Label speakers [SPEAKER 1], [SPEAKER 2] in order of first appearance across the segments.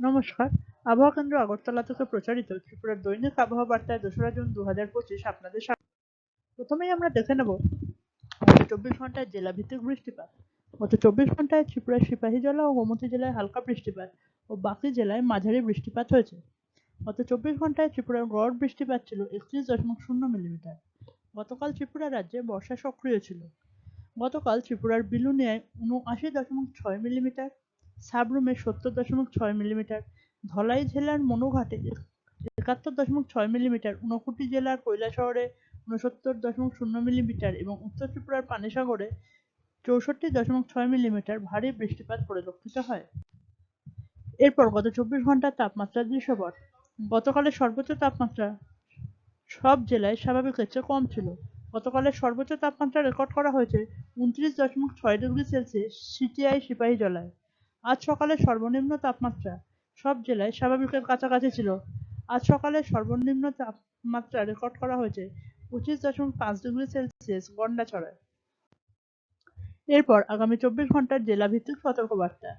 [SPEAKER 1] নমস্কার। আবহাওয়া কেন্দ্র আগরতলা থেকে প্রচারিত ত্রিপুরার দৈনিক আবহাওয়া বার্তায় দোসরা জুন দু হাজার পঁচিশ আপনাদের প্রথমেই আমরা দেখে নেব, গত চব্বিশ ঘন্টায় জেলা ভিত্তিক বৃষ্টিপাত। গত চব্বিশ ঘন্টায় ত্রিপুরার সিপাহী সিপাহীজলা ও গোমতী জেলায় হালকা বৃষ্টিপাত ও বাকি জেলায় মাঝারি বৃষ্টিপাত হয়েছে। গত চব্বিশ ঘন্টায় ত্রিপুরার গড় বৃষ্টিপাত ছিল একত্রিশ দশমিক শূন্য মিলিমিটার। গতকাল ত্রিপুরা রাজ্যে বর্ষা সক্রিয় ছিল। গতকাল ত্রিপুরার বিলুনিয়ায় উনআশি দশমিক ছয় মিলিমিটার সাবরুমে সত্তর দশমিক ছয় মিলিমিটার ধলাই জেলার মনুঘাটে একাত্তর দশমিক ছয় মিলিমিটার ঊনকোটি জেলার কৈলাসহরে ঊনসত্তর দশমিক শূন্য মিলিমিটার এবং উত্তর ত্রিপুরার পানিসাগরে চৌষট্টি দশমিক ছয় মিলিমিটার ভারী বৃষ্টিপাত পরিলক্ষিত হয়। এরপর গত চব্বিশ ঘণ্টার তাপমাত্রার দৃশ্যপট। গতকালের সর্বোচ্চ তাপমাত্রা সব জেলায় স্বাভাবিকের চেয়ে কম ছিল। গতকালের সর্বোচ্চ তাপমাত্রা রেকর্ড করা হয়েছে উনত্রিশ দশমিক ছয় ডিগ্রি সেলসিয়াস সিটিআই সিপাহী জলায়। আজ সকালে সর্বনিম্ন তাপমাত্রা সব জেলায় স্বাভাবিকের কাছাকাছি ছিল। আজ সকালে সর্বনিম্ন তাপমাত্রা রেকর্ড করা হয়েছে পঁচিশ দশমিক পাঁচ ডিগ্রি সেলসিয়াস গন্ডাছড়ায় এরপর আগামী চব্বিশ ঘণ্টার জেলাভিত্তিক সতর্কবার্তা।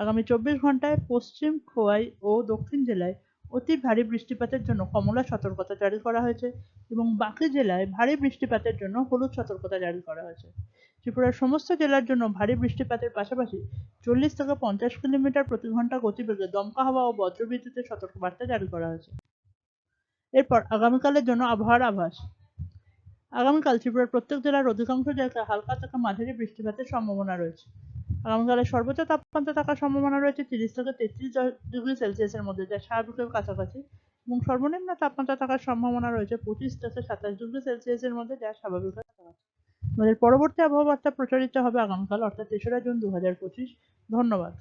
[SPEAKER 1] আগামী চব্বিশ ঘন্টায় পশ্চিম খোয়াই ও দক্ষিণ জেলায় অতি ভারী বৃষ্টিপাতের জন্য কমলা সতর্কতা জারি করা হয়েছে এবং বাকি জেলায় ভারী বৃষ্টিপাতের জন্য হলুদ সতর্কতা জারি করা হয়েছে। ত্রিপুরার সমস্ত জেলার জন্য ভারী বৃষ্টিপাতের পাশাপাশি চল্লিশ থেকে পঞ্চাশ কিলোমিটার প্রতি ঘণ্টা গতিবেগে দমকা হাওয়া ও বজ্রবিদ্যুতের সতর্কবার্তা জারি করা হয়েছে। এরপর আগামীকালের জন্য আবহাওয়ার আভাস। আগামীকাল ত্রিপুরার প্রত্যেক জেলার অধিকাংশ জায়গায় হালকা থেকে মাঝারি বৃষ্টিপাতের সম্ভাবনা রয়েছে। আগামীকালের সর্বোচ্চ তাপমাত্রা থাকার সম্ভাবনা রয়েছে তিরিশ থেকে তেত্রিশ ডিগ্রি সেলসিয়াসের মধ্যে, যা স্বাভাবিকের কাছাকাছি। এবং সর্বনিম্ন তাপমাত্রা থাকার সম্ভাবনা রয়েছে পঁচিশ থেকে সাতাশ ডিগ্রি সেলসিয়াসের মধ্যে, যা স্বাভাবিকের কাছাকাছি। আমাদের পরবর্তী আবহাওয়া বার্তা প্রচারিত হবে আগামীকাল অর্থাৎ তেসরা জুন দু হাজার পঁচিশ। ধন্যবাদ।